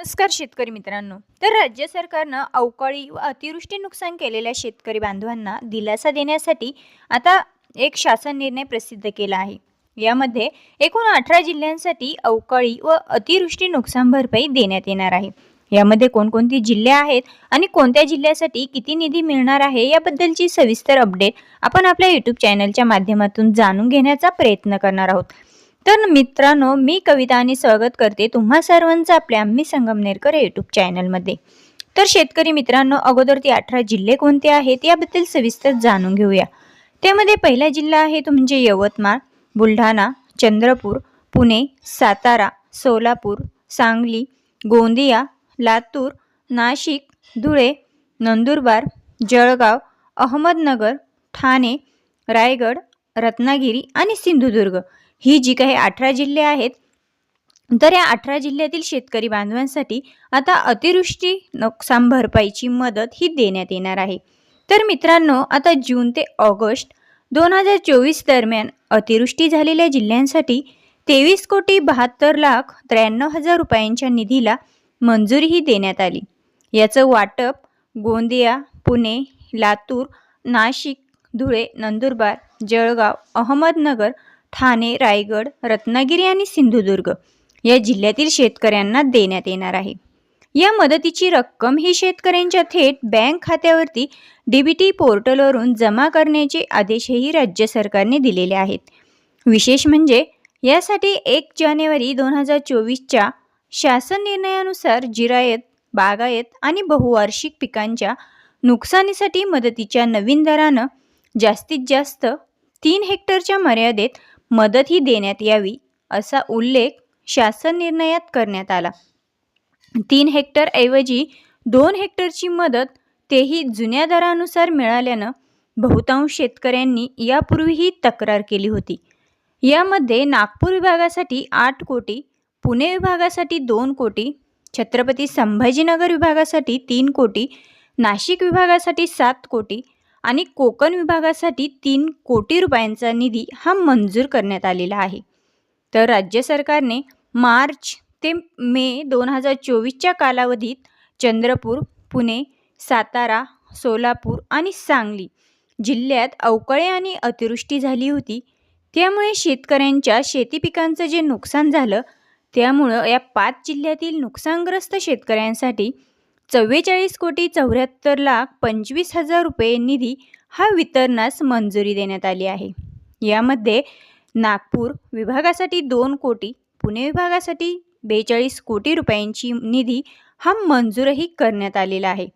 नमस्कार शेतकरी मित्रांनो. तर राज्य सरकारनं अवकाळी व अतिवृष्टी नुकसान केलेल्या शेतकरी बांधवांना दिलासा देण्यासाठी आता एक शासन निर्णय प्रसिद्ध केला आहे. यामध्ये एकूण अठरा जिल्ह्यांसाठी अवकाळी व अतिवृष्टी नुकसान भरपाई देण्यात येणार आहे. यामध्ये कोणकोणती जिल्हे आहेत आणि कोणत्या जिल्ह्यासाठी किती निधी मिळणार आहे याबद्दलची सविस्तर अपडेट आपण आपल्या यूट्यूब चॅनलच्या माध्यमातून जाणून घेण्याचा प्रयत्न करणार आहोत. तर मित्रांनो मी कविता आणि स्वागत करते तुम्हा सर्वांचं आपल्या आम्ही संगमनेरकर यूट्यूब चॅनलमध्ये तर शेतकरी मित्रांनो अगोदर ते अठरा जिल्हे कोणते आहेत याबद्दल सविस्तर जाणून घेऊया. त्यामध्ये पहिला जिल्हा आहे तो म्हणजे यवतमाळ बुलढाणा चंद्रपूर पुणे सातारा सोलापूर सांगली गोंदिया लातूर नाशिक धुळे नंदुरबार जळगाव अहमदनगर ठाणे रायगड रत्नागिरी आणि सिंधुदुर्ग. ही जी काही अठरा जिल्हे आहेत तर या अठरा जिल्ह्यातील शेतकरी बांधवांसाठी आता अतिवृष्टी नुकसान भरपाईची मदत ही देण्यात येणार आहे. तर मित्रांनो आता जून ते ऑगस्ट दोन हजार चोवीस दरम्यान अतिवृष्टी झालेल्या जिल्ह्यांसाठी तेवीस कोटी बहात्तर लाख त्र्याण्णव हजार रुपयांच्या निधीला मंजुरीही देण्यात आली. याचं वाटप गोंदिया पुणे लातूर नाशिक धुळे नंदुरबार जळगाव अहमदनगर ठाणे रायगड रत्नागिरी आणि सिंधुदुर्ग या जिल्ह्यातील शेतकऱ्यांना देण्यात येणार आहे. या मदतीची रक्कम ही शेतकऱ्यांच्या थेट बँक खात्यावरती डीबीटी पोर्टलवरून जमा करण्याचे आदेशही राज्य सरकारने दिलेले आहेत. विशेष म्हणजे यासाठी एक जानेवारी दोन हजार चोवीसच्या शासन निर्णयानुसार जिरायत बागायत आणि बहुवार्षिक पिकांच्या नुकसानीसाठी मदतीच्या नवीन दरानं जास्तीत जास्त तीन हेक्टरच्या मर्यादेत मदत ही देण्यात यावी असा उल्लेख शासन निर्णयात करण्यात आला. तीन हेक्टरऐवजी दोन हेक्टरची मदत तेही जुन्या दरानुसार मिळाल्यानं बहुतांश शेतकऱ्यांनी यापूर्वीही तक्रार केली होती. यामध्ये नागपूर विभागासाठी आठ कोटी पुणे विभागासाठी दोन कोटी छत्रपती संभाजीनगर विभागासाठी तीन कोटी नाशिक विभागासाठी सात कोटी आणि कोकण विभागासाठी तीन कोटी रुपयांचा निधी हा मंजूर करण्यात आलेला आहे. तर राज्य सरकारने मार्च ते मे दोन हजार चोवीसच्या कालावधीत चंद्रपूर पुणे सातारा सोलापूर आणि सांगली जिल्ह्यात अवकाळी आणि अतिवृष्टी झाली होती. त्यामुळे शेतकऱ्यांच्या शेती पिकांचं जे नुकसान झालं त्यामुळं या पाच जिल्ह्यातील नुकसानग्रस्त शेतकऱ्यांसाठी चव्वेचाळीस कोटी चौऱ्याहत्तर लाख पंचवीस हजार रुपये निधी हा वितरणास मंजुरी देण्यात आली आहे. यामध्ये नागपूर विभागासाठी दोन कोटी पुणे विभागासाठी बेचाळीस कोटी रुपयांची निधी हा मंजूरही करण्यात आलेला आहे.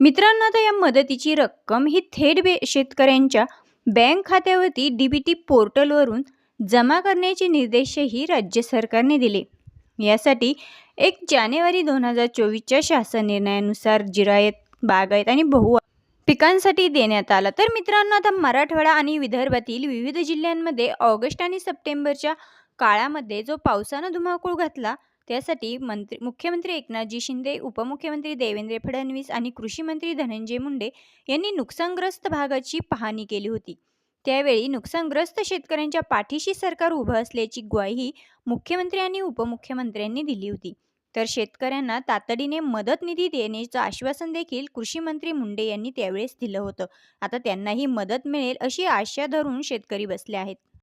मित्रांनो आता या मदतीची रक्कम ही थेट बे शेतकऱ्यांच्या बँक खात्यावरती डी बी टी पोर्टलवरून जमा करण्याचे निर्देशही राज्य सरकारने दिले. यासाठी एक जानेवारी दोन हजार चोवीसच्या शासन निर्णयानुसार जिरायत बागायत आणि बहु पिकांसाठी देण्यात आला. तर मित्रांनो आता मराठवाडा आणि विदर्भातील विविध जिल्ह्यांमध्ये ऑगस्ट आणि सप्टेंबरच्या काळामध्ये जो पावसानं धुमाकूळ घातला त्यासाठी मंत्री मुख्यमंत्री एकनाथजी शिंदे उपमुख्यमंत्री देवेंद्र फडणवीस आणि कृषी मंत्री धनंजय मुंडे यांनी नुकसानग्रस्त भागाची पाहणी केली होती. त्यावेळी नुकसानग्रस्त शेतकऱ्यांच्या पाठीशी सरकार उभं असल्याची ग्वाही मुख्यमंत्री आणि उपमुख्यमंत्र्यांनी दिली होती. तर शेतकऱ्यांना तातडीने मदत निधी देण्याचं आश्वासन देखील कृषी मंत्री मुंडे यांनी त्यावेळेस दिलं होतं. आता त्यांनाही मदत मिळेल अशी आशा धरून शेतकरी बसले आहेत.